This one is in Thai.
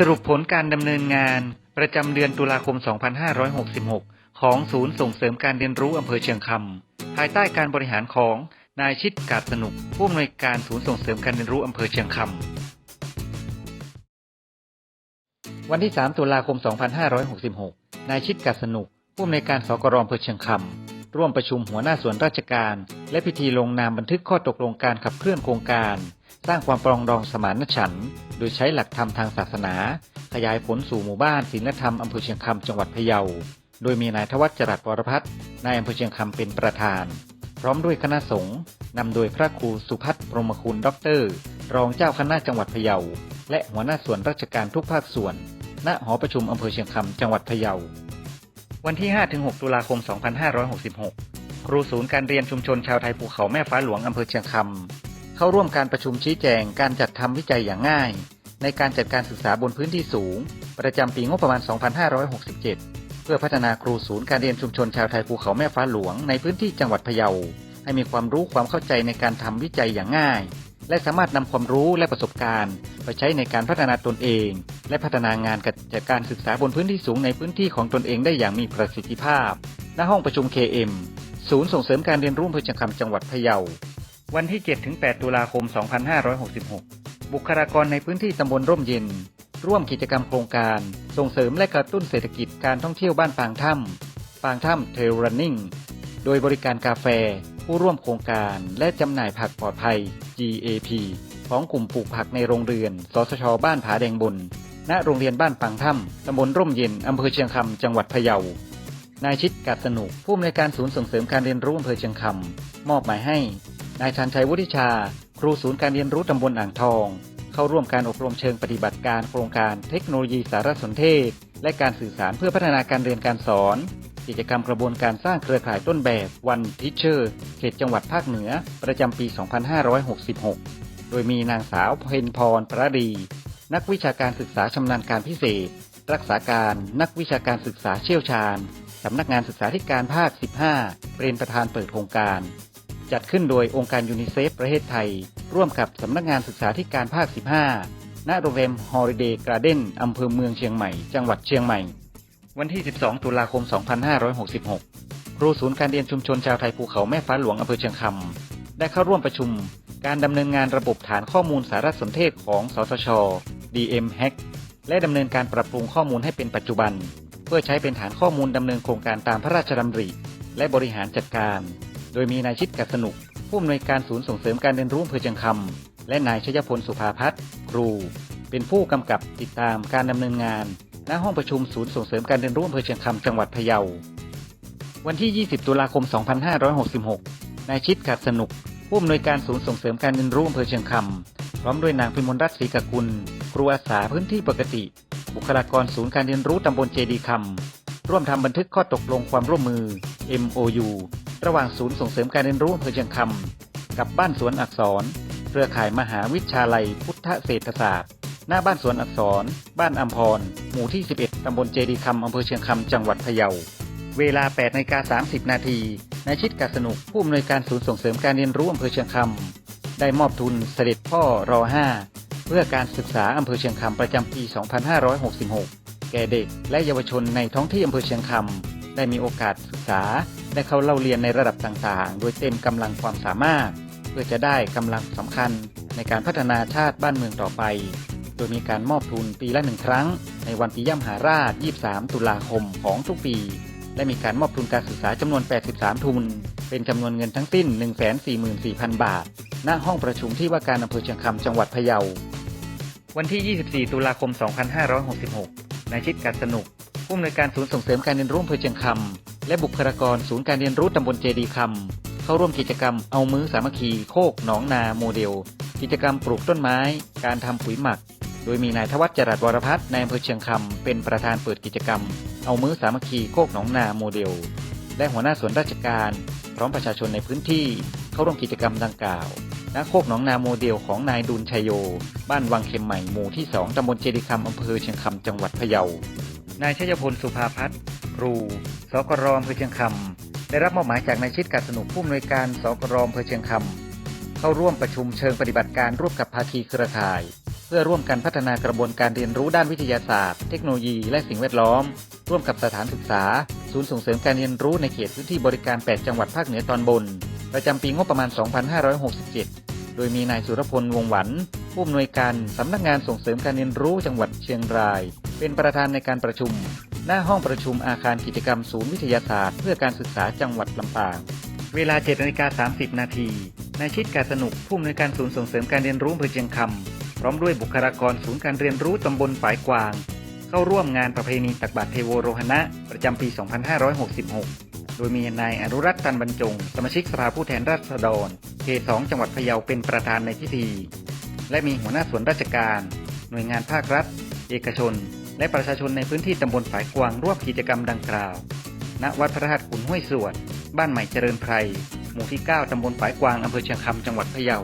สรุปผลการดำเนินงาน ประจำเดือนตุลาคม 2566 ของศูนย์ส่งเสริมการเรียนรู้อำเภอเชียงคำภายใต้การบริหารของนายชิดกาดสนุกผู้อำนวยการศูนย์ส่งเสริมการเรียนรู้อำเภอเชียงคำวันที่ 3 ตุลาคม 2566 นายชิดกาดสนุกผู้อำนวยการสกรอำเภอเชียงคำร่วมประชุมหัวหน้าส่วนราชการ และพิธีลงนามบันทึกข้อตกลงการขับเคลื่อนโครงการ สร้างความปรองดองสมานฉันท์โดยใช้หลักธรรมทางศาสนา ขยายผลสู่หมู่บ้านศีลธรรมอำเภอเชียงคำจังหวัดพะเยา โดยมีนายทวัชจรัสวรพัฒน์นายอำเภอเชียงคำเป็นประธาน พร้อมด้วยคณะสงฆ์นำโดยพระครูสุพัฒน์พรหมคุณด็อกเตอร์ รองเจ้าคณะจังหวัดพะเยา และหัวหน้าส่วนราชการทุกภาคส่วน ณหอประชุมอำเภอเชียงคำจังหวัดพะเยา วันที่ 5-6 ตุลาคม 2566 ครูศูนย์การเรียนชุมชนชาวไทยภูเขาแม่ฟ้าหลวงอำเภอเชียงคำ เข้าร่วมการประชุมชี้แจงการจัดทำวิจัยอย่างง่าย ในการจัดการศึกษาบนพื้นที่สูง ประจำปีงบประมาณ 2567 เพื่อพัฒนาครูศูนย์การเรียนชุมชนชาวไทยภูเขาแม่ฟ้าหลวงในพื้นที่จังหวัดพะเยา ให้มีความรู้ความเข้าใจในการทำวิจัยอย่างง่าย และสามารถนำความรู้และประสบการณ์ ไปใช้ในการพัฒนาตนเอง และพัฒนางานการจัดการศึกษาบนพื้นที่สูงในพื้นที่ของตนเองได้อย่างมีประสิทธิภาพ ณห้องประชุม KM ศูนย์ส่งเสริมการเรียนรู้อำเภอเชียงคำจังหวัดพะเยา วันที่ 7-8 ตุลาคม 2566 บุคลากรในพื้นที่ตำบลร่มเย็น ร่วมกิจกรรมโครงการ ส่งเสริมและกระตุ้นเศรษฐกิจการท่องเที่ยวบ้านปางถ้ำปางถ้ำเทรลรันนิ่ง โดยบริการกาแฟ ผู้ร่วมโครงการและจำหน่ายผักปลอดภัย GAP ของกลุ่มปลูกผักในโรงเรือน สสช บ้านผาแดงบน ณ โรงเรียนบ้านปางถ้ำตำบลร่มเย็น อำเภอเชียงคำ จังหวัดพะเยา นายชิดกัดสนุก ผู้อำนวยการศูนย์ส่งเสริมการเรียนรู้อำเภอเชียงคำ มอบหมายให้ นายชันชัยวุฒิชา ครูศูนย์การเรียนรู้ตำบลอ่างทอง เข้าร่วมการอบรมเชิงปฏิบัติการโครงการเทคโนโลยีสารสนเทศ และการสื่อสารเพื่อพัฒนาการเรียนการสอน กิจกรรมกระบวนการสร้างเครือข่ายต้นแบบวันทิเชอร์เขตจังหวัดภาคเหนือ ประจำปี 2566 โดยมีนางสาวเพนพรประดี นักวิชาการศึกษาชำนาญการพิเศษ รักษาการนักวิชาการศึกษาเชี่ยวชาญสำนักงานศึกษาธิการภาค 15 เป็นประธานเปิดโครงการ จัดขึ้นโดยองค์การยูนิเซฟประเทศไทย ร่วมกับสำนักงานศึกษาธิการภาค 15 ณ โรงแรมฮอลิเดย์การ์เด้นอำเภอเมืองเชียงใหม่ จังหวัดเชียงใหม่ วันที่ 12 ตุลาคม 2566 ครูศูนย์การเรียนชุมชนชาวไทยภูเขาแม่ฟ้าหลวงอำเภอเชียงคำได้เข้าร่วมประชุม การดำเนินงานระบบฐานข้อมูลสารสนเทศของสสช DM Hack และดำเนินการปรับปรุงข้อมูลให้เป็นปัจจุบัน เพื่อใช้เป็นฐานข้อมูลดำเนินโครงการตามพระราชดำริ และบริหารจัดการ โดยมีนายชิดกัดสนุก ผู้อำนวยการศูนย์ส่งเสริมการเรียนรู้อำเภอเชียงคำและนายชยพลสุภาพัฒน์ครู เป็นผู้กำกับติดตามการดำเนินงานณห้องประชุมศูนย์ส่งเสริมการเรียนรู้อำเภอเชียงคำจังหวัดพะเยา วันที่ 20 ตุลาคม 2566 นายชิดกัดสนุก ผู้อำนวยการศูนย์ส่งเสริมการเรียนรู้อำเภอเชียงคำพร้อมด้วยนางพิมลรัตน์ศรีกกุล ครูอาสาพื้นที่ปกติ บุคลากรศูนย์การเรียนรู้ตำบลเจดีคำร่วมทำบันทึกข้อตกลงความร่วมมือ MOU ระหว่างศูนย์ส่งเสริมการเรียนรู้อำเภอเชียงคำกับบ้านสวนอักษร เครือข่ายมหาวิทยาลัยพุทธเศรษฐศาสตร์ หน้าบ้านสวนอักษร บ้านอัมพร หมู่ที่ 11 ตำบลเจดีคำอำเภอเชียงคำจังหวัดพะเยา เวลา8นาฬิกา30 นาทีนายชิดกาสนุกผู้อำนวยการศูนย์ส่งเสริมการเรียนรู้อำเภอเชียงคำได้มอบทุนเสด็จพ่อรอ5เพื่อการศึกษาอำเภอเชียงคำประจำปี 2566 แก่เด็กและเยาวชนในท้องที่อำเภอเชียงคำได้มีโอกาสศึกษา ได้เข้าเล่าเรียนในระดับต่างๆ โดยเต็มกำลังความสามารถ เพื่อจะได้กำลังสำคัญในการพัฒนาชาติบ้านเมืองต่อไป โดยมีการมอบทุนปีละหนึ่งครั้ง ในวันปีย่ำหาราช 23 ตุลาคมของทุกปี และมีการมอบทุนการศึกษาจำนวน 83 ทุน เป็นจำนวนเงินทั้งสิ้น 144,000 บาท ณ ห้องประชุมที่ว่าการอำเภอเชียงคำจังหวัดพะเยา วันที่ 24 ตุลาคม 2566นายชิดกัดสนุกผู้อำนวยการศูนย์ส่งเสริมการเรียนรู้อำเภอเชียงคำ และบุคลากรศูนย์การเรียนรู้ตำบลเจดีคำเข้าร่วมกิจกรรมเอามือสามัคคีโคกหนองนาโมเดล กิจกรรมปลูกต้นไม้ การทำปุ๋ยหมัก โดยมีนายทวัชจรัสวรพัฒน์ในอำเภอเชียงคำเป็นประธานเปิดกิจกรรม เอามือสามัคคีโคกหนองนาโมเดล และหัวหน้าส่วนราชการ พร้อมประชาชนในพื้นที่ เข้าร่วมกิจกรรมดังกล่าวณโคกหนองนาโมเดลของนายดุลชัยโย บ้านวังเข็มใหม่หมู่ที่ 2 ตำบลเจดีคำอำเภอเชียงคำจังหวัดพะเยา นายชยพลสุภาพัฒน์ครูสกรอำเภอเชียงคำได้รับมอบหมายจากนายชิดกัดสนุกผู้อำนวยการสกรอำเภอเชียงคำเข้าร่วมประชุมเชิงปฏิบัติการร่วมกับภาคีเครือข่าย เพื่อร่วมกันพัฒนากระบวนการเรียนรู้ด้านวิทยาศาสตร์ เทคโนโลยีและสิ่งแวดล้อม ร่วมกับสถานศึกษา ศูนย์ส่งเสริมการเรียนรู้ในเขตพื้นที่บริการ 8 จังหวัดภาคเหนือตอนบน ประจำปีงบประมาณ 2567 โดยมีนายสุรพลวงหวันผู้อำนวยการสำนักงานส่งเสริมการเรียนรู้จังหวัดเชียงราย เป็นประธานในการประชุม หน้าห้องประชุมอาคารกิจกรรมศูนย์วิทยาศาสตร์ เพื่อการศึกษาจังหวัดลำปาง เวลา7นาฬิกา30 นาทีนายชิดการสนุกผู้อำนวยการศูนย์ส่งเสริมการเรียนรู้อำเภอเชียงคำพร้อมด้วยบุคลากรศูนย์การเรียนรู้ตำบลฝายกวาง เข้าร่วมงานประเพณีตักบาตรเทโวโรหณะ ประจำปี 2566 โดยมีนายอนุรัตน์ตันบรรจง สมาชิกสภาผู้แทนราษฎรเขต2จังหวัดพะเยาเป็นประธานในพิธี และมีหัวหน้าส่วนราชการ หน่วยงานภาครัฐ เอกชน และประชาชนในพื้นที่ตำบลฝายกวางร่วมกิจกรรมดังกล่าว ณ วัดพระธาตุขุนห้วยสวด บ้านใหม่เจริญไพร หมู่ที่ 9 ตำบลฝายกวาง อำเภอเชียงคำ จังหวัดพะเยา